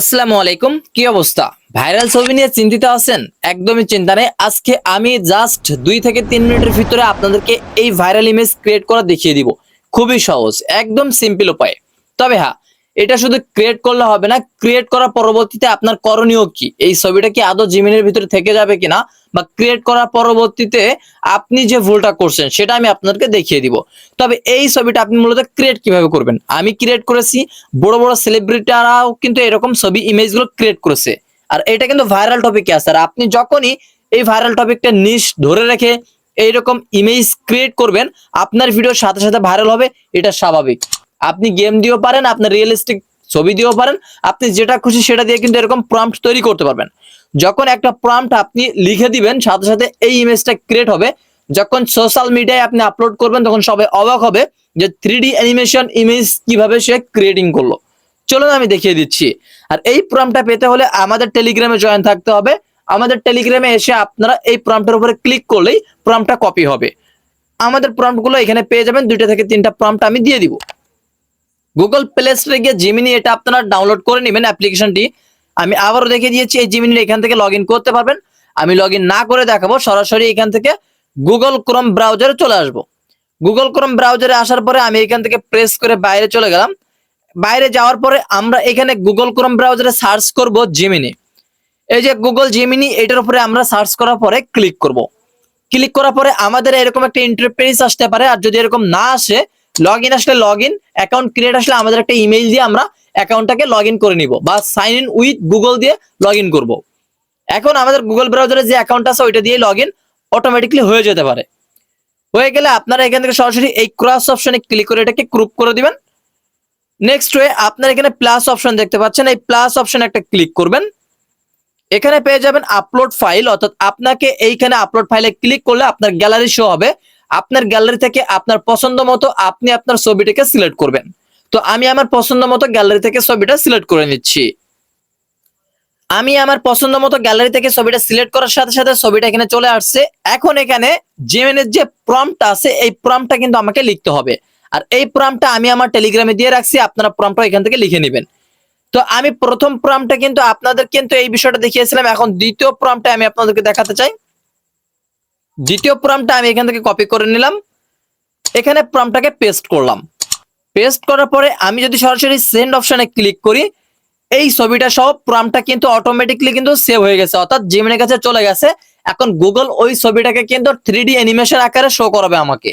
আসসালামু আলাইকুম, কি অবস্থা? ভাইরাল ছবি নিয়ে চিন্তিত আছেন? একদমই চিন্তা নেই। আজকে আমি জাস্ট দুই থেকে তিন মিনিটের ভিতরে আপনাদেরকে এই ভাইরাল ইমেজ ক্রিয়েট করা দেখিয়ে দিব। খুবই সহজ, একদম সিম্পল উপায়। তবে হ্যাঁ এটা শুধু ক্রিয়েট করলে হবে না ক্রিয়েট করার পরবর্তীতে আপনার করণীয় কি? এই ছবিটা কি আদৌ জিমিনের ভিতরে থেকে যাবে কিনা? বা ক্রিয়েট করার পরবর্তীতে আপনি যে ভুলটা করছেন, সেটা আমি আপনাদেরকে দেখিয়ে দিব। তবে এই ছবিটা আপনি মূলত ক্রিয়েট কীভাবে করবেন? আমি ক্রিয়েট করেছি, বড় বড় সেলিব্রিটিরাও কিন্তু এরকম ছবি ইমেজগুলো ক্রিয়েট করেছে। আর এটা কিন্তু ভাইরাল টপিকে আছে। আর আপনি যখনই এই ভাইরাল টপিকটা নিশ ধরে রেখে এইরকম ইমেজ ক্রিয়েট করবেন, আপনার ভিডিওর সাথে সাথে ভাইরাল হবে, এটা স্বাভাবিক। আপনি গেম দিয়েও পারেন, আপনার রিয়েলিস্টিক ছবি দিয়েও পারেন, আপনি যেটা খুশি সেটা দিয়ে কিন্তু এরকম প্রম্পট তৈরি করতে পারবেন। যখন একটা প্রম্পট আপনি লিখে দিবেন, সাথে সাথে এই ইমেজটা ক্রিয়েট হবে, যখন সোশ্যাল মিডিয়ায় আপনি আপলোড করবেন, তখন সবাই অবাক হবে যে থ্রি অ্যানিমেশন ইমেজ কীভাবে সে ক্রিয়েটিং করল। চলুন আমি দেখিয়ে দিচ্ছি। আর এই প্রম্পটটা পেতে হলে আমাদের টেলিগ্রামে জয়েন থাকতে হবে। আমাদের টেলিগ্রামে এসে আপনারা এই প্রম্পটের উপরে ক্লিক করলেই প্রম্পটটা কপি হবে। আমাদের প্রম্পটগুলো এখানে পেয়ে যাবেন, দুইটা থেকে তিনটা প্রম্পট আমি দিয়ে দিব। গুগল প্লে স্টোরে গিয়ে জিমিনি এটা আপনারা ডাউনলোড করে নেবেন অ্যাপ্লিকেশনটি আমি আবারও দেখে দিয়েছি, এই জিমিনি এখান থেকে লগ করতে পারবেন। আমি লগ না করে দেখাবো, সরাসরি এখান থেকে গুগল ক্রোম ব্রাউজারে চলে আসব। গুগল ক্রোম ব্রাউজারে আসার পরে আমি এখান থেকে প্রেস করে বাইরে চলে গেলাম। বাইরে যাওয়ার পরে আমরা এখানে গুগল ক্রোম ব্রাউজারে সার্চ করব জিমিনি এই যে গুগল জিমিনি এটার উপরে আমরা সার্চ করার পরে ক্লিক করব। ক্লিক করার পরে আমাদের এরকম একটা ইন্টারপ্রেস আসতে পারে, আর যদি এরকম না আসে লগ ইন আসলে লগ ইন অ্যাকাউন্ট ক্রিয়েট আসলে আমাদের একটা ইমেল দিয়ে আমরা অ্যাকাউন্টটাকে লগ ইন করে নিব বা সাইন ইন উইথ গুগল দিয়ে লগ ইন করব। এখন আমাদের গুগল ব্রাউজারে যে অ্যাকাউন্ট আছে ওইটা দিয়ে লগ ইন অটোমেটিকলি হয়ে যেতে পারে। হয়ে গেলে আপনারা এখান থেকে সরাসরি এই ক্রস অপশনে ক্লিক করে এটাকে গ্রুপ করে দিবেন। নেক্সট ওয়ে আপনার এখানে প্লাস অপশন দেখতে পাচ্ছেন, এই প্লাস অপশন একটা ক্লিক করবেন। এখানে পেয়ে যাবেন আপলোড ফাইল অর্থাৎ আপনাকে এইখানে আপলোড ফাইলে ক্লিক করলে আপনার গ্যালারি শো হবে। আপনার গ্যালারি থেকে আপনার পছন্দ মতো আপনি আপনার ছবিটাকে সিলেক্ট করবেন। তো আমি আমার পছন্দ মতো গ্যালারি থেকে ছবিটা সিলেক্ট করে নিচ্ছি। আমি আমার পছন্দ মতো গ্যালারি থেকে ছবিটা সিলেক্ট করার সাথে সাথে ছবিটা এখানে চলে আসছে। এখন এখানে জিমেনের যে প্রম্পটা আছে, এই প্রম্পটা কিন্তু আমাকে লিখতে হবে। আর এই প্রম্পটা আমি আমার টেলিগ্রামে দিয়ে রাখছি, আপনারা প্রম্পটা এখান থেকে লিখে নেবেন। তো আমি প্রথম প্রম্পটা কিন্তু আপনাদের কিন্তু এই বিষয়টা দেখিয়েছিলাম, এখন দ্বিতীয় প্রম্পটা আমি আপনাদেরকে দেখাতে চাই। দ্বিতীয় প্রম্পটা আমি এখান থেকে কপি করে নিলাম। এখানে প্রম্পটাকে পেস্ট করলাম। পেস্ট করার পরে আমি যদি সরাসরি সেন্ড অপশনে ক্লিক করি, এই ছবিটা সহ প্রম্পটটা কিন্তু অটোমেটিকলি কিন্তু সেভ হয়ে গেছে। অর্থাৎ জিমেনের কাছে চলে গেছে। এখন গুগল ওই ছবিটাকে কিন্তু থ্রি ডি অ্যানিমেশন আকারে শো করাবে আমাকে।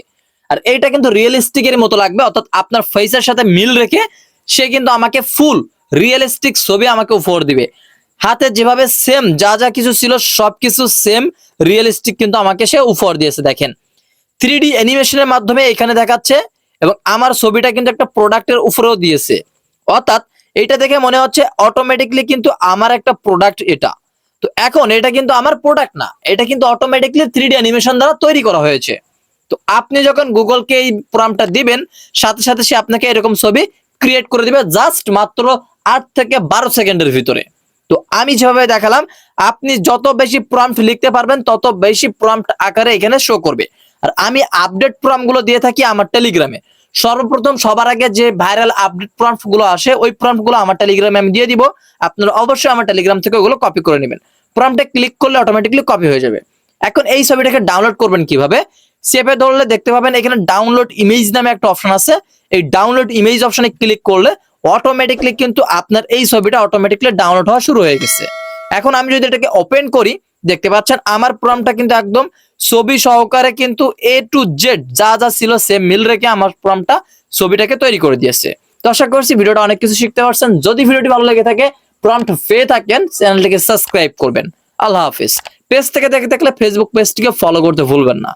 আর এইটা কিন্তু রিয়েলিস্টিকের মতো লাগবে। অর্থাৎ আপনার ফেসের সাথে মিল রেখে সে কিন্তু আমাকে ফুল রিয়েলিস্টিক ছবি আমাকে উপহার দিবে। হাতে যেভাবে সেম যা যা কিছু ছিল সবকিছু সেম রিয়েলিস্টিক কিন্তু আমাকে সে উপহার দিয়েছে, দেখেন। থ্রি ডি অ্যানিমেশনের মাধ্যমে এখানে দেখাচ্ছে এবং আমার ছবিটা কিন্তু একটা প্রোডাক্টের উপরেও দিয়েছে। অর্থাৎ এটা দেখে মনে হচ্ছে অটোমেটিকলি কিন্তু আমার একটা প্রোডাক্ট এটা। তো এখন এটা কিন্তু আমার প্রোডাক্ট না, এটা কিন্তু অটোমেটিকলি থ্রি ডি অ্যানিমেশন দ্বারা তৈরি করা হয়েছে। তো আপনি যখন গুগলকে এই প্রোগ্রামটা দিবেন, সাথে সাথে সে আপনাকে এরকম ছবি ক্রিয়েট করে দিবে জাস্ট মাত্র আট থেকে বারো সেকেন্ডের ভিতরে। তো আমি যেভাবে দেখালাম, আপনি যত বেশি প্রম্পট লিখতে পারবেন, তত বেশি প্রম্পট আকারে এখানে শো করবে। আর আমি আপডেট প্রম্পটগুলো দিয়ে থাকি আমার টেলিগ্রামে সর্বপ্রথম সবার আগে যে ভাইরাল আপডেট প্রম্পটগুলো আসে, ওই প্রম্পটগুলো আমার টেলিগ্রামে আমি দিয়ে দিব। আপনারা অবশ্যই আমার টেলিগ্রাম থেকে ওগুলো কপি করে নেবেন। প্রম্পটে ক্লিক করলে অটোমেটিকলি কপি হয়ে যাবে। এখন এই ছবিটাকে ডাউনলোড করবেন কীভাবে? সেপে ধরলে দেখতে পাবেন, এখানে ডাউনলোড ইমেজ নামে একটা অপশন আছে। এই ডাউনলোড ইমেজ অপশনে ক্লিক করলে অটোমেটিকলি কিন্তু আপনার এই ছবিটা অটোমেটিকলি ডাউনলোড হওয়া শুরু হয়ে গেছে। এখন আমি যদি এটাকে ওপেন করি, দেখতে পাচ্ছেন আমার প্রমটা কিন্তু একদম ছবি সহকারে কিন্তু এ টু জেড যা যা ছিল সেম মিল রেখে আমার প্রমটা ছবিটাকে তৈরি করে দিয়েছে। তো আশা করছি ভিডিওটা অনেক কিছু শিখতে পারছেন। যদি ভিডিওটি ভালো লেগে থাকে প্রম্পট পেয়ে থাকেন চ্যানেলটিকে সাবস্ক্রাইব করবেন। আল্লাহ হাফিজ। পেজ থেকে দেখে থাকলে ফেসবুক পেজটিকে ফলো করতে ভুলবেন না।